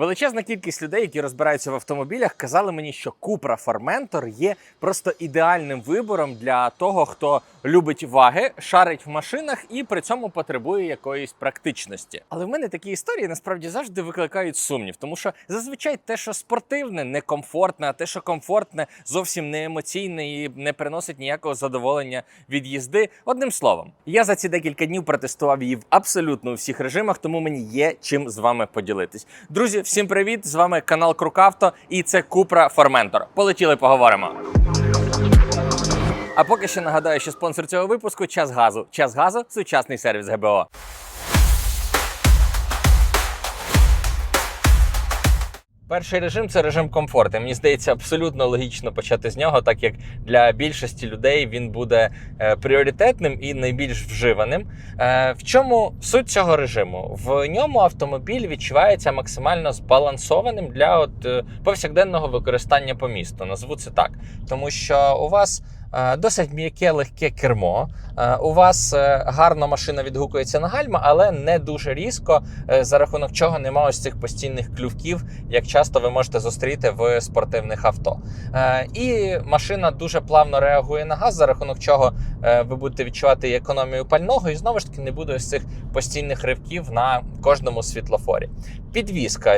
Величезна кількість людей, які розбираються в автомобілях, казали мені, що Cupra Formentor є просто ідеальним вибором для того, хто любить ваги, шарить в машинах і при цьому потребує якоїсь практичності. Але в мене такі історії насправді завжди викликають сумнів, тому що зазвичай те, що спортивне, некомфортне, а те, що комфортне, зовсім не емоційне і не приносить ніякого задоволення від їзди. Одним словом, я за ці декілька днів протестував її в абсолютно всіх режимах, тому мені є чим з вами поділитись. Друзі, всім привіт! З вами канал Крукавто, і це Купра Форментор. Полетіли, поговоримо. А поки ще нагадаю, що спонсор цього випуску час газу. Час газу сучасний сервіс ГБО. Перший режим це режим комфорту. Мені здається, абсолютно логічно почати з нього, так як для більшості людей він буде е, пріоритетним і найбільш вживаним. Е, в чому суть цього режиму? В ньому автомобіль відчувається максимально збалансованим для от, е, повсякденного використання по місту. Назву це так, тому що у вас. Е, Досить м'яке легке кермо. Е, У вас е, гарно машина відгукується на гальма, але не дуже різко, за рахунок чого немає ось цих постійних клювків, як часто ви можете зустріти в спортивних авто. І машина дуже плавно реагує на газ, за рахунок чого ви будете відчувати економію пального, і знову ж таки не буде ось цих постійних ривків на кожному світлофорі. Підвізка.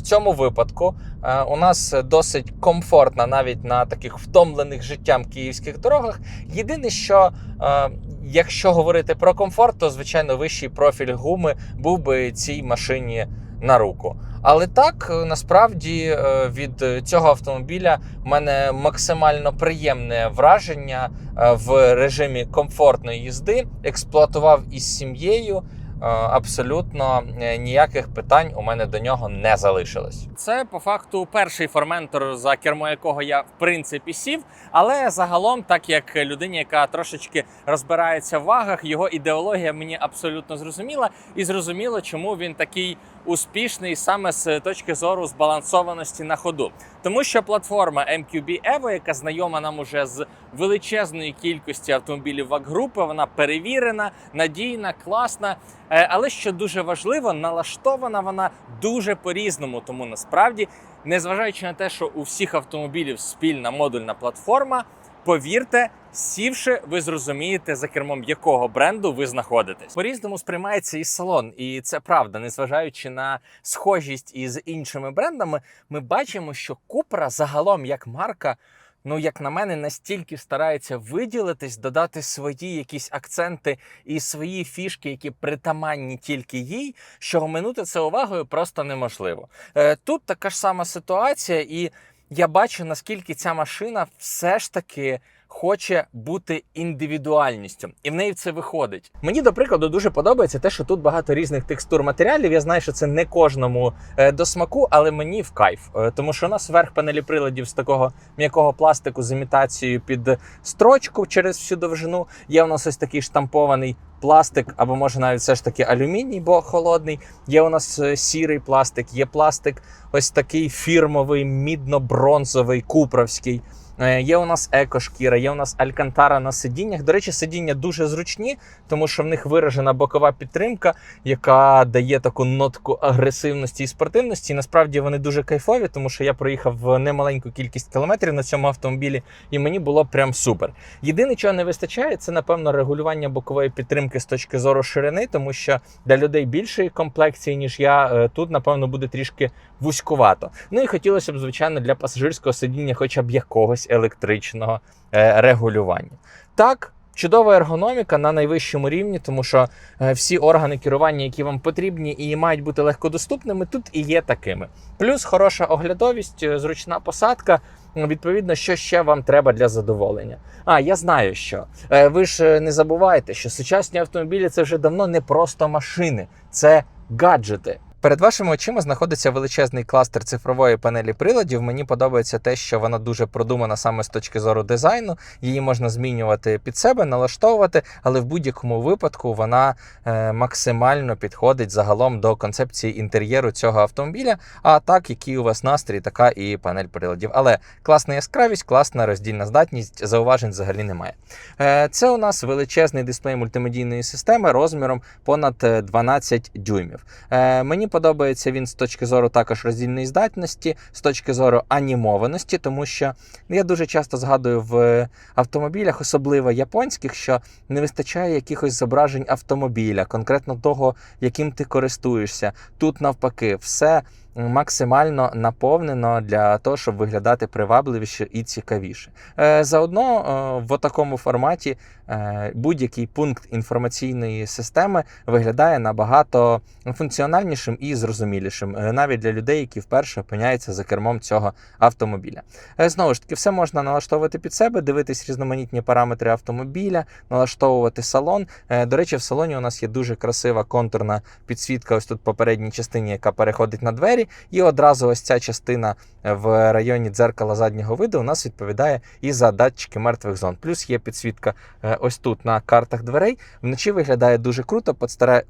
В цьому випадку е, у нас досить комфортна навіть на таких втомлених життям київських дорогах. Єдине, що е, якщо говорити про комфорт, то звичайно вищий профіль гуми був би цій машині на руку. Але так е, насправді від цього автомобіля в мене максимально приємне враження в режимі комфортної їзди. Експлуатував із сім'єю. Е, Абсолютно е, ніяких питань у мене до нього не залишилось. Це по факту перший форментор, за кермо якого я в принципі сів. Але загалом, так як людині, яка трошечки розбирається в вагах, його ідеологія мені абсолютно зрозуміла, і зрозуміло, чому він такий успішний саме з точки зору збалансованості на ходу. Тому що платформа MQB Evo, яка знайома нам уже з величезної кількості автомобілів ВАГ-групи, вона перевірена, надійна, класна. Е, Але що дуже важливо, налаштована вона дуже по-різному. Тому насправді, незважаючи на те, що у всіх автомобілів спільна модульна платформа, повірте, сівши, ви зрозумієте, за кермом якого бренду ви знаходитесь. По-різному сприймається і салон, і це правда, незважаючи на схожість із іншими брендами, ми бачимо, що Купра загалом як марка. Ну, як на мене, настільки старається виділитись, додати свої якісь акценти і свої фішки, які притаманні тільки їй, що оминути це увагою просто неможливо. Е, тут така ж сама ситуація, і я бачу, наскільки ця машина все ж таки. Хоче бути індивідуальністю, і в неї це виходить. Мені, до прикладу, дуже подобається те, що тут багато різних текстур матеріалів. Я знаю, що це не кожному е, до смаку, але мені в кайф. Е, тому що у нас верх панелі приладів з такого м'якого пластику з імітацією під строчку через всю довжину. Є у нас ось такий штампований пластик, або може навіть все ж таки алюміній, бо холодний. Є у нас е, сірий пластик, є пластик, ось такий фірмовий, мідно-бронзовий, купровський. Е, Є у нас екошкіра, є у нас алькантара на сидіннях. До речі, сидіння дуже зручні, тому що в них виражена бокова підтримка, яка дає таку нотку агресивності і спортивності. І насправді вони дуже кайфові, тому що я проїхав немаленьку кількість кілометрів на цьому автомобілі, і мені було прям супер. Єдине, чого не вистачає, це напевно регулювання бокової підтримки з точки зору ширини, тому що для людей більшої комплекції, ніж я, е, тут напевно буде трішки вузькувато. Ну і хотілося б, звичайно, для пасажирського сидіння, хоча б якогось електричного е, регулювання. Так. Чудова ергономіка на найвищому рівні, тому що е, всі органи керування, які вам потрібні і мають бути легкодоступними, тут і є такими. Плюс хороша оглядовість, е, зручна посадка. Відповідно, що ще вам треба для задоволення. А я знаю, що ви ж не забувайте, що сучасні автомобілі це вже давно не просто машини, це гаджети. Перед вашими очима знаходиться величезний кластер цифрової панелі приладів. Мені подобається те, що вона дуже продумана саме з точки зору дизайну. Її можна змінювати під себе, налаштовувати, але в будь-якому випадку вона е, максимально підходить загалом до концепції інтер'єру цього автомобіля. А так, який у вас настрій, така і панель приладів. Але класна яскравість, класна роздільна здатність, зауважень взагалі немає. Е, це у нас величезний дисплей мультимедійної системи розміром понад е, 12 дюймів. Е, мені подобається він з точки зору також роздільної здатності, з точки зору анімованості, тому що я дуже часто згадую в автомобілях, особливо японських, що не вистачає якихось зображень автомобіля, конкретно того, яким ти користуєшся. Тут навпаки, все максимально наповнено для того, щоб виглядати привабливіше і цікавіше. Е, Заодно е, в такому форматі е, будь-який пункт інформаційної системи виглядає набагато функціональнішим і зрозумілішим, навіть для людей, які вперше опиняються за кермом цього автомобіля. Знову ж таки, все можна налаштовувати під себе, дивитись різноманітні параметри автомобіля, налаштовувати салон. До речі, в салоні у нас є дуже красива контурна підсвітка, ось тут попередній частині, яка переходить на двері, і одразу ось ця частина в районі дзеркала заднього виду у нас відповідає і за датчики мертвих зон. Плюс є підсвітка е, ось тут на картах дверей. Вночі виглядає дуже круто.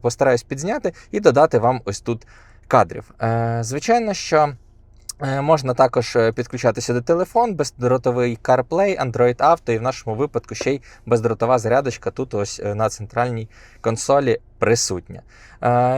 Постараюсь підзняти і додати вам ось тут кадрів. Е, Звичайно, що. Е, Можна також е, підключатися до телефон, бездротовий CarPlay, Android Auto і в нашому випадку ще й бездротова зарядочка тут ось е, на центральній консолі присутня.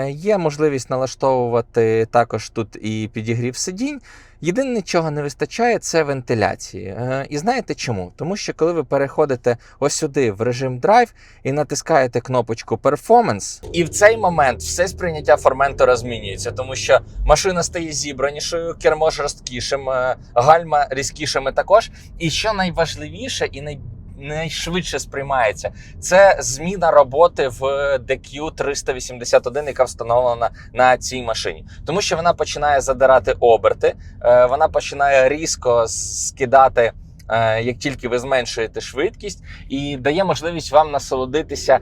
Є можливість налаштовувати також тут і підігрів сидінь. Єдине, чого не вистачає, це вентиляції. Е, І знаєте чому? Тому що коли ви переходите ось сюди в режим драйв і натискаєте кнопочку Performance, і в цей момент все сприйняття форментора змінюється, тому що машина стає зібранішою, кермо жорсткішим, е, гальма різкішими також. І що найважливіше і най... найшвидше сприймається, це зміна роботи в DQ 381, яка встановлена на цій машині, тому що вона починає задирати оберти, е, вона починає різко скидати. е, Як тільки ви зменшуєте швидкість, і дає можливість вам насолодитися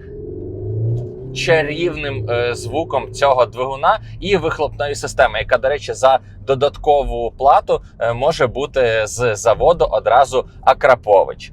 чарівним е, звуком цього двигуна і вихлопної системи, яка, до речі, за додаткову плату може бути з заводу одразу Акрапович.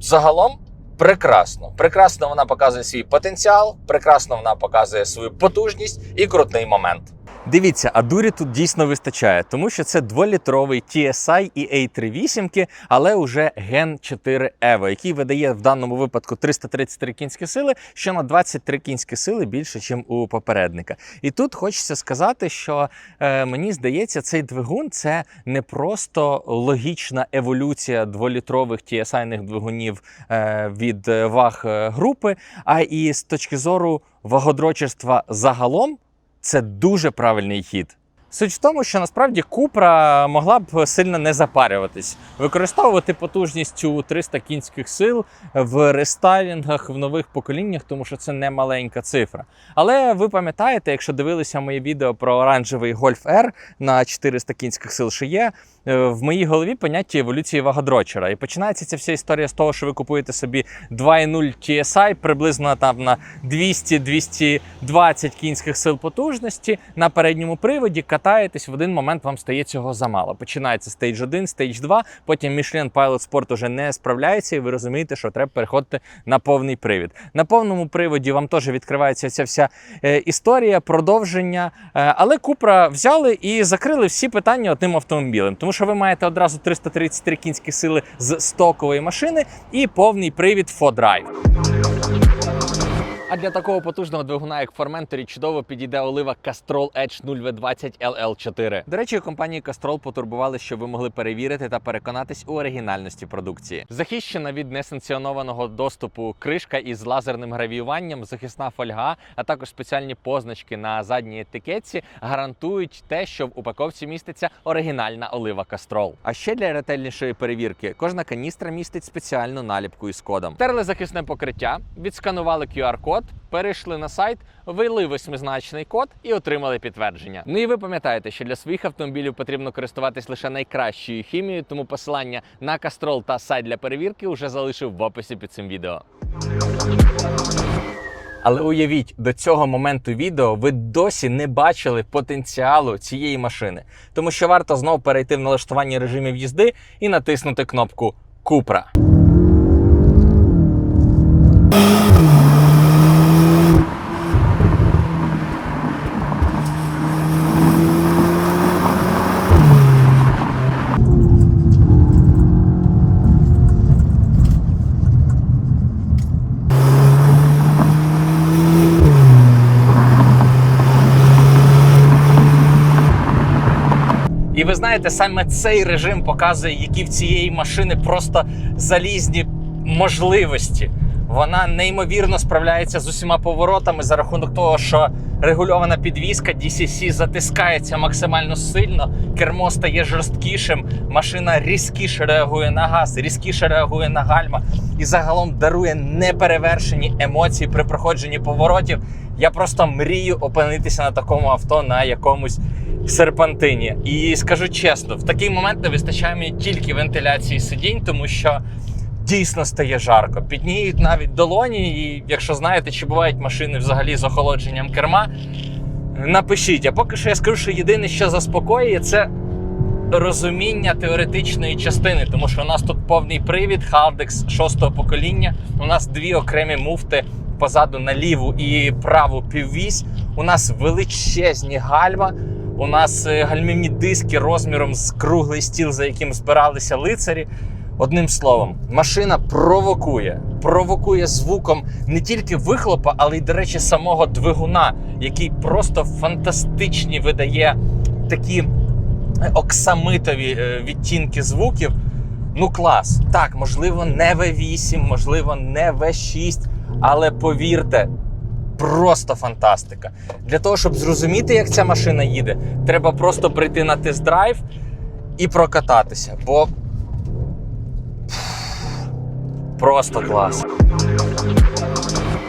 Загалом прекрасно. Прекрасно вона показує свій потенціал, прекрасно вона показує свою потужність і крутий момент. Дивіться, а дурі тут дійсно вистачає, тому що це дволітровий TSI і A38, але уже Gen 4 Evo, який видає в даному випадку 333 кінські сили, що на 23 кінські сили більше, ніж у попередника. І тут хочеться сказати, що е, мені здається, цей двигун це не просто логічна еволюція дволітрових TSI-них двигунів е, від е, ваг е, групи, а і з точки зору вагодрочерства загалом це дуже правильний хід. Суть в тому, що насправді Купра могла б сильно не запарюватись, використовувати потужність у 300 кінських сил в рестайлінгах в нових поколіннях, тому що це не маленька цифра. Але ви пам'ятаєте, якщо дивилися моє відео про оранжевий Golf R на 400 кінських сил, що є в моїй голові поняття еволюції вагодрочера. І починається ця вся історія з того, що ви купуєте собі 2.0 TSI приблизно там на 200-220 кінських сил потужності на передньому приводі. Катаєтесь в один момент, вам стає цього замало. Починається стейдж 1, стейдж 2, потім Michelin Pilot Sport уже не справляється, і ви розумієте, що треба переходити на повний привід. На повному приводі вам теж відкривається ця вся е, історія, продовження. Е, але Купра взяли і закрили всі питання одним автомобілем, тому що ви маєте одразу 333 кінські сили з стокової машини і повний привід 4Drive. А для такого потужного двигуна, як Formentor, чудово підійде олива Castrol Edge 0V20 LL4. До речі, компанії Castrol потурбували, щоб ви могли перевірити та переконатись у оригінальності продукції. Захищена від несанкціонованого доступу кришка із лазерним гравіюванням, захисна фольга, а також спеціальні позначки на задній етикетці гарантують те, що в упаковці міститься оригінальна олива Castrol. А ще для ретельнішої перевірки кожна каністра містить спеціальну наліпку із кодом. Терли захисне покриття, відсканували QR-код, перейшли на сайт, ввели восьмизначний код і отримали підтвердження. Ну і ви пам'ятаєте, що для своїх автомобілів потрібно користуватись лише найкращою хімією, тому посилання на Castrol та сайт для перевірки вже залишив в описі під цим відео. Але уявіть, до цього моменту відео ви досі не бачили потенціалу цієї машини, тому що варто знову перейти в налаштування режимів їзди і натиснути кнопку Купра. Знаєте, саме цей режим показує, які в цієї машини просто залізні можливості. Вона неймовірно справляється з усіма поворотами за рахунок того, що регульована підвізка DCC затискається максимально сильно, кермо стає жорсткішим, машина різкіше реагує на газ, різкіше реагує на гальма і загалом дарує неперевершені емоції при проходженні поворотів. Я просто мрію опинитися на такому авто на якомусь серпантині. І скажу чесно, в такий момент не вистачає мені тільки вентиляції сидінь, тому що дійсно стає жарко. Підніють навіть долоні, і якщо знаєте, чи бувають машини взагалі з охолодженням керма, напишіть. А поки що я скажу, що єдине, що заспокоює, це розуміння теоретичної частини, тому що у нас тут повний привід, Haldex шостого покоління. У нас дві окремі муфти позаду на ліву і праву піввісь. У нас величезні гальма. У нас е, гальмівні диски розміром з круглий стіл, за яким збиралися лицарі. Одним словом, машина провокує, провокує звуком не тільки вихлопа, але й, до речі, самого двигуна, який просто фантастичні видає такі оксамитові е, відтінки звуків. Ну, клас. Так, можливо, не V8, можливо, не V6, але повірте, просто фантастика. Для того, щоб зрозуміти, як ця машина їде, треба просто прийти на тест-драйв і прокататися. Бо Просто клас.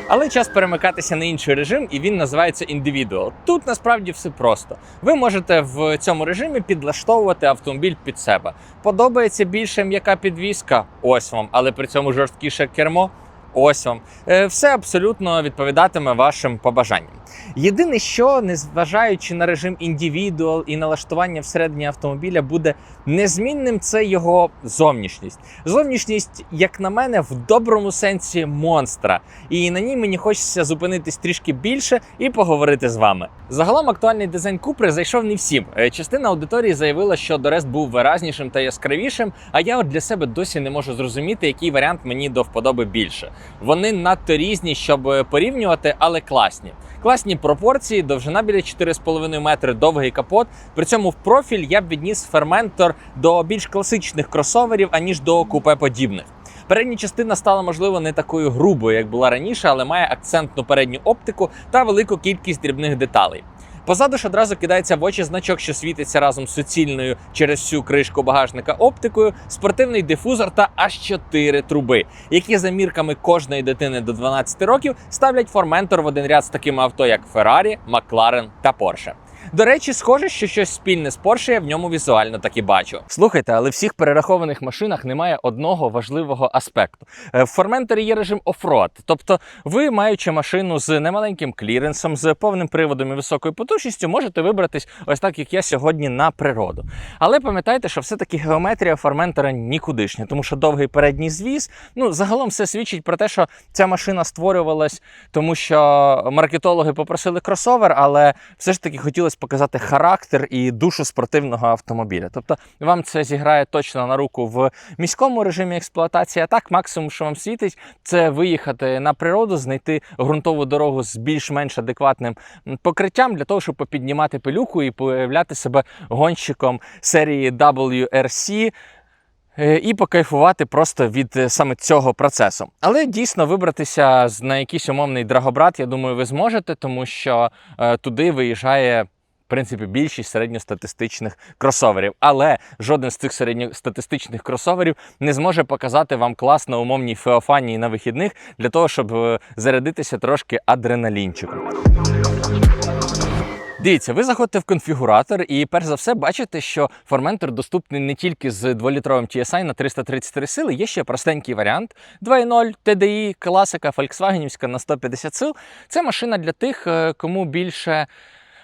Але час перемикатися на інший режим, і він називається Individual. Тут насправді все просто. Ви можете в цьому режимі підлаштовувати автомобіль під себе. Подобається більше м'яка підвізка? Ось вам, але при цьому жорсткіше кермо. Ось вам. Е, Все абсолютно відповідатиме вашим побажанням. Єдине, що незважаючи на режим індивідуал і налаштування всередині автомобіля буде незмінним, це його зовнішність. Зовнішність, як на мене, в доброму сенсі монстра. І на ній мені хочеться зупинитись трішки більше і поговорити з вами. Загалом актуальний дизайн Купри зайшов не всім. Е, Частина аудиторії заявила, що Дорест був виразнішим та яскравішим. А я от для себе досі не можу зрозуміти, який варіант мені до вподоби більше. Вони надто різні, щоб е, порівнювати, але класні. Класні пропорції, довжина біля 4,5 метри, довгий капот. При цьому в профіль я б відніс ферментор до більш класичних кросоверів, аніж до купе подібних. Передня частина стала, можливо, не такою грубою, як була раніше, але має акцентну передню оптику та велику кількість дрібних деталей. Позаду ж одразу кидається в очі значок, що світиться разом з суцільною через всю кришку багажника оптикою, спортивний дифузор та аж 4 труби, які за мірками кожної дитини до 12 років ставлять форментор в один ряд з такими авто, як Феррарі, Макларен та Porsche. До речі, схоже, що щось спільне з Porsche я в ньому візуально так і бачу. Слухайте, але в всіх перерахованих машинах немає одного важливого аспекту. Е, В Formentor є режим оффроад, тобто ви, маючи машину з немаленьким кліренсом, з повним приводом і високою потужністю, можете вибратись ось так, як я сьогодні на природу. Але пам'ятайте, що все-таки геометрія Форментора нікудишня, тому що довгий передній звіз. Ну загалом все свідчить про те, що ця машина створювалась, тому що маркетологи попросили кросовер, але все ж таки хотілося показати характер і душу спортивного автомобіля. Тобто вам це зіграє точно на руку в міському режимі експлуатації. А так, максимум, що вам світить, це виїхати на природу, знайти ґрунтову дорогу з більш-менш адекватним покриттям для того, щоб попіднімати пилюку і появляти себе гонщиком серії WRC. е, І покайфувати просто від е, саме цього процесу. Але дійсно вибратися на якийсь умовний драгобрат, я думаю, ви зможете, тому що е, туди виїжджає. В принципі, більшість середньостатистичних кросоверів, але жоден з цих середньостатистичних кросоверів не зможе показати вам клас на умовній феофанії на вихідних для того, щоб е, зарядитися трошки адреналінчиком. Дивіться, ви заходите в конфігуратор, і перш за все бачите, що форментор доступний не тільки з 2-літровим TSI на 333 сили, є ще простенький варіант 2.0 TDI, класика Volkswagenівська на 150 сил. Це машина для тих, е, кому більше.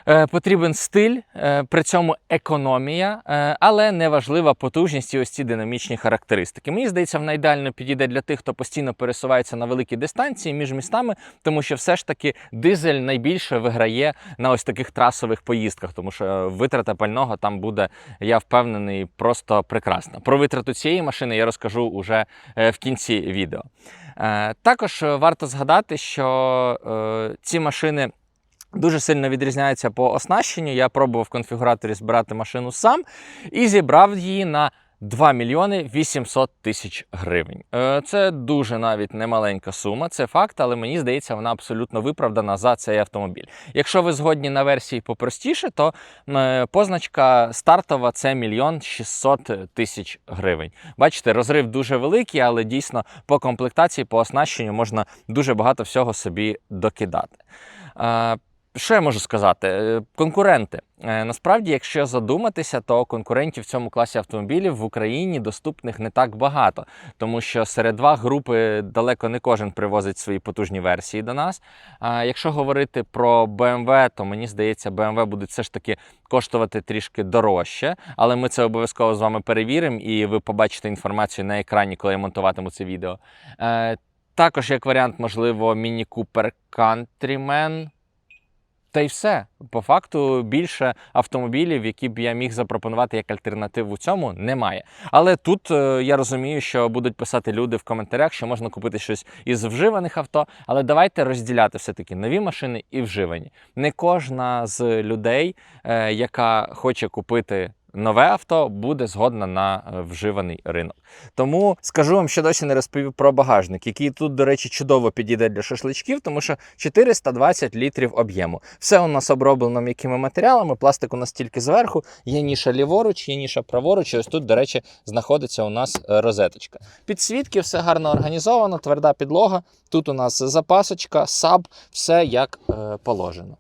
Е, Потрібен стиль, е, при цьому економія, е, але не важлива потужність і ось ці динамічні характеристики. Мені здається, вона ідеально підійде для тих, хто постійно пересувається на великі дистанції між містами, тому що все ж таки дизель найбільше виграє на ось таких трасових поїздках, тому що витрата пального там буде, я впевнений, просто прекрасна. Про витрату цієї машини я розкажу уже в кінці відео. Також варто згадати, що ці машини. Дуже сильно відрізняється по оснащенню. Я пробував в конфігураторі збирати машину сам і зібрав її на 2 мільйони 800 тисяч гривень. Е, Це дуже навіть немаленька сума, це факт, але мені здається, вона абсолютно виправдана за цей автомобіль. Якщо ви згодні на версії попростіше, то е, позначка стартова це мільйон 600 тисяч гривень. Бачите, розрив дуже великий, але дійсно по комплектації, по оснащенню можна дуже багато всього собі докидати. Що я можу сказати? Е, Конкуренти. Е, Насправді, якщо задуматися, то конкурентів в цьому класі автомобілів в Україні доступних не так багато, тому що серед два групи далеко не кожен привозить свої потужні версії до нас. А якщо говорити про BMW, то мені здається, BMW буде все ж таки коштувати трішки дорожче, але ми це обов'язково з вами перевіримо, і ви побачите інформацію на екрані, коли я монтуватиму це відео. Е, Також як варіант, можливо, Міні Купер Countryman. Та й все. По факту більше автомобілів, які б я міг запропонувати як альтернативу цьому, немає. Але тут е, я розумію, що будуть писати люди в коментарях, що можна купити щось із вживаних авто. Але давайте розділяти все-таки нові машини і вживані. Не кожна з людей, е, яка хоче купити. Нове авто буде згодна на е, вживаний ринок. Тому скажу вам, що досі не розповів про багажник, який тут, до речі, чудово підійде для шашличків, тому що 420 літрів об'єму. Все у нас оброблено м'якими матеріалами, пластик у нас тільки зверху, є ніша ліворуч, є ніша праворуч. І ось тут, до речі, знаходиться у нас е, розеточка. Підсвітки, все гарно організовано, тверда підлога. Тут у нас запасочка, саб, все як е, положено.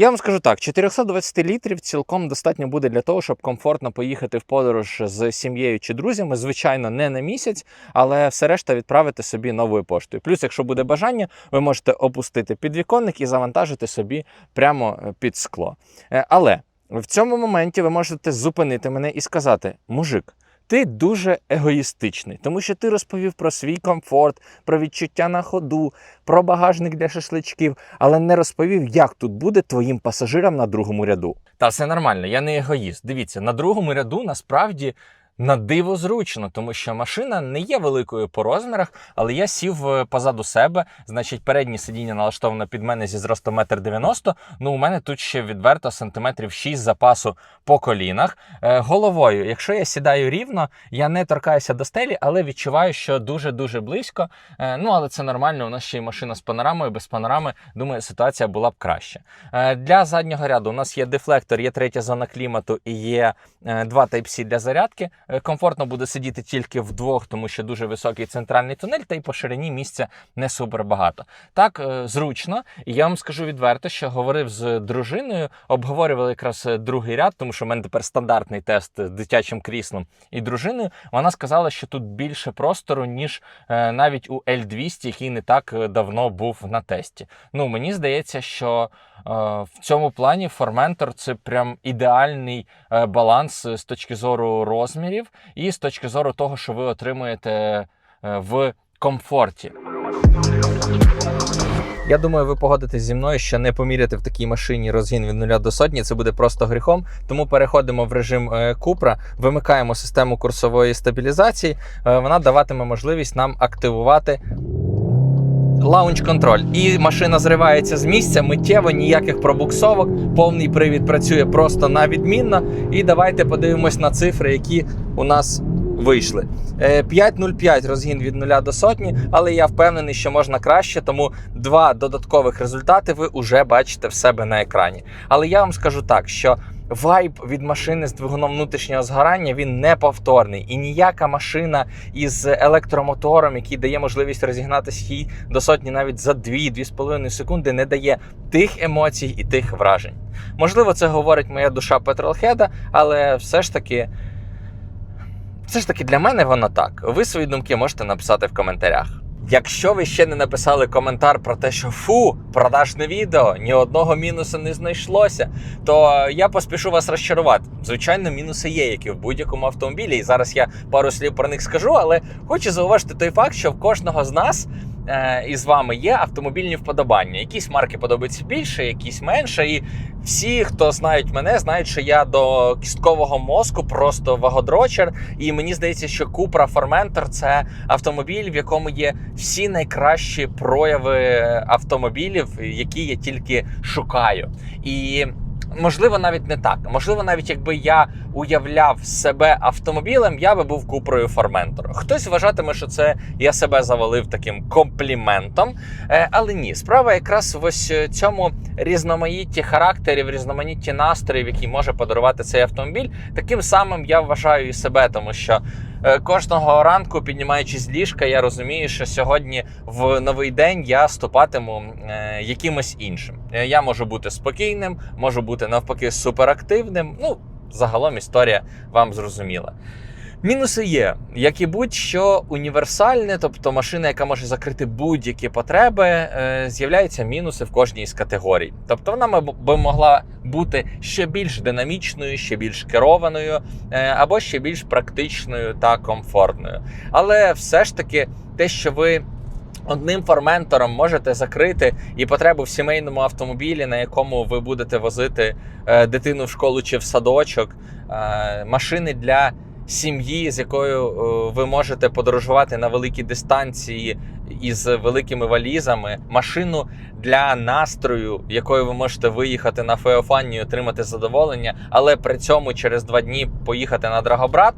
Я вам скажу так: 420 літрів цілком достатньо буде для того, щоб комфортно поїхати в подорож з сім'єю чи друзями. Звичайно, не на місяць, але все решта відправити собі новою поштою. Плюс, якщо буде бажання, ви можете опустити підвіконник і завантажити собі прямо е, під скло. Е, Але в цьому моменті ви можете зупинити мене і сказати: мужик. Ти дуже егоїстичний, тому що ти розповів про свій комфорт, про відчуття на ходу, про багажник для шашличків, але не розповів, як тут буде твоїм пасажирам на другому ряду. Та все нормально, я не егоїст. Дивіться, на другому ряду насправді. На диво зручно, тому що машина не є великою по розмірах, але я сів е, позаду себе. Значить, переднє сидіння налаштовано під мене зі зростом 1,90 м. Ну, у мене тут ще відверто сантиметрів 6 запасу по колінах. Е, головою, якщо я сідаю рівно, я не торкаюся до стелі, але відчуваю, що дуже-дуже близько. Е, ну, але це нормально. У нас ще й машина з панорамою. Без панорами, думаю, ситуація була б краще. Е, для заднього ряду у нас є дефлектор, є третя зона клімату і є е, два Type-C для зарядки. Е, Комфортно буде сидіти тільки вдвох, тому що дуже високий центральний тунель, та й по ширині місця не супер багато. Так, е, зручно. І я вам скажу відверто, що говорив з дружиною, обговорювали якраз е, другий ряд, тому що в мене тепер стандартний тест з дитячим кріслом і дружиною. Вона сказала, що тут більше простору, ніж навіть у L200, який не так давно був на тесті. Ну, мені здається, що в цьому плані Formentor це прям ідеальний баланс з точки зору розмірів і з точки зору того, що ви отримуєте е, в комфорті. Я думаю, ви погодитесь зі мною, що не поміряти в такій машині розгін від 0 до сотні. Це буде просто гріхом. Тому переходимо в режим е, Купра, вимикаємо систему курсової стабілізації. Е, Вона даватиме можливість нам активувати лаунч контроль. І машина зривається з місця, миттєво, ніяких пробуксовок. Повний привід працює просто на відмінно. І давайте подивимось на цифри, які у нас вийшли. Е, 5.05 розгін від 0 до сотні, але я впевнений, що можна краще, тому два додаткових результати ви вже бачите в себе на екрані. Але я вам скажу так, що. Вайб від машини з двигуном внутрішнього згорання він неповторний. І ніяка машина із електромотором, який дає можливість розігнатися їй до сотні навіть за 2-2,5 секунди, не дає тих емоцій і тих вражень. Можливо, це говорить моя душа Петролхеда, але все ж таки. Все ж таки для мене воно так. Ви свої думки можете написати в коментарях. Якщо ви ще не написали коментар про те, що фу, продажне відео, ні одного мінусу не знайшлося, то я поспішу вас розчарувати. Звичайно, мінуси є, як і в будь-якому автомобілі. І зараз я пару слів про них скажу, але хочу зауважити той факт, що в кожного з нас із вами є автомобільні вподобання. Якісь марки подобаються більше, якісь менше. І всі, хто знають мене, знають, що я до кісткового мозку просто вагодрочер. І мені здається, що Cupra Formentor – це автомобіль, в якому є всі найкращі прояви автомобілів, які я тільки шукаю. І можливо, навіть не так. Можливо, навіть якби я уявляв себе автомобілем, я би був купрою Formentor. Хтось вважатиме, що це я себе завалив таким компліментом. Е, але ні, справа якраз в ось цьому різноманітті характерів, різноманітті настроїв, які може подарувати цей автомобіль. Таким самим я вважаю і себе, тому що е, кожного ранку, піднімаючись з ліжка, я розумію, що сьогодні в новий день я ступатиму е, якимось іншим. Е, Я можу бути спокійним, можу бути навпаки суперактивним. Ну, загалом історія вам зрозуміла. Мінуси є, як і будь-що універсальне, тобто машина, яка може закрити будь-які потреби, е, з'являються мінуси в кожній з категорій. Тобто вона би могла бути ще більш динамічною, ще більш керованою, е, або ще більш практичною та комфортною. Але все ж таки, те, що ви одним форментором можете закрити і потребу в сімейному автомобілі, на якому ви будете возити е, дитину в школу чи в садочок, машини для сім'ї, з якою е, ви можете подорожувати на великі дистанції із великими валізами, машину для настрою, якою ви можете виїхати на Феофані і отримати задоволення, але при цьому через два дні поїхати на Драгобрат.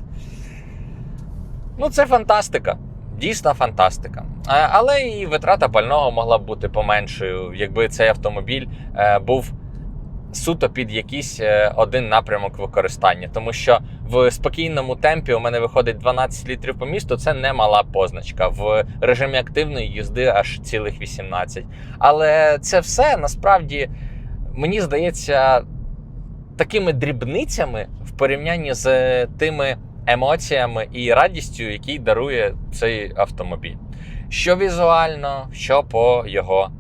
Ну, це фантастика. Дійсна фантастика. Але і витрата пального могла б бути поменшою, якби цей автомобіль е, був суто під якийсь е, один напрямок використання. Тому що в спокійному темпі у мене виходить 12 літрів по місту. Це не мала позначка. В режимі активної їзди аж цілих 18. Але це все насправді мені здається такими дрібницями в порівнянні з тими емоціями і радістю, які дарує цей автомобіль. Що візуально, що по його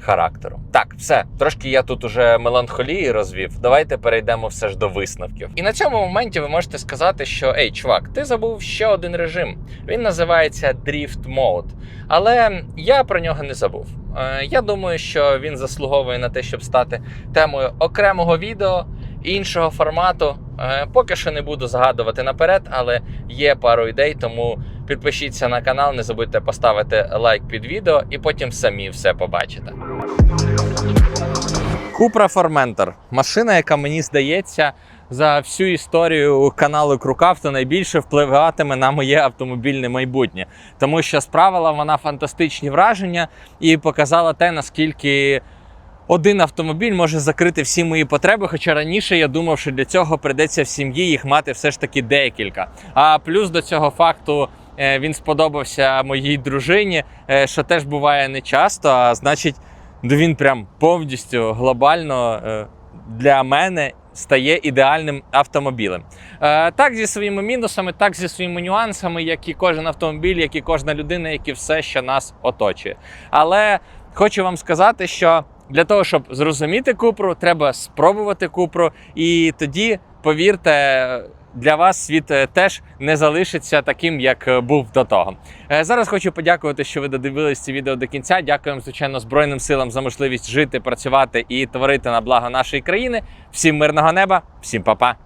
характеру. Так, все, трошки я тут уже меланхолії розвів. Давайте перейдемо все ж до висновків. І на цьому моменті ви можете сказати, що ей, чувак, ти забув ще один режим. Він називається Drift Mode. Але я про нього не забув. Е, Я думаю, що він заслуговує на те, щоб стати темою окремого відео іншого формату. Е, Поки що не буду згадувати наперед, але є пару ідей, тому підпишіться на канал, не забудьте поставити лайк під відео і потім самі все побачите. Cupra Formentor. Машина, яка мені здається, за всю історію каналу Крукавто найбільше впливатиме на моє автомобільне майбутнє, тому що справила вона фантастичні враження і показала те, наскільки один автомобіль може закрити всі мої потреби. Хоча раніше я думав, що для цього прийдеться в сім'ї їх мати все ж таки декілька. А плюс до цього факту. Е, Він сподобався моїй дружині, е, що теж буває не часто. А значить, ну, він прям повністю глобально е, для мене стає ідеальним автомобілем. Так, зі своїми мінусами, так зі своїми нюансами, як і кожен автомобіль, як і кожна людина, як і все, що нас оточує. Але хочу вам сказати, що для того, щоб зрозуміти купру, треба спробувати купру, і тоді, повірте. Для вас світ е, теж не залишиться таким, як е, був до того. Е, Зараз хочу подякувати, що ви додивились це відео до кінця. Дякуємо, звичайно, Збройним силам за можливість жити, працювати і творити на благо нашої країни. Всім мирного неба, всім па-па!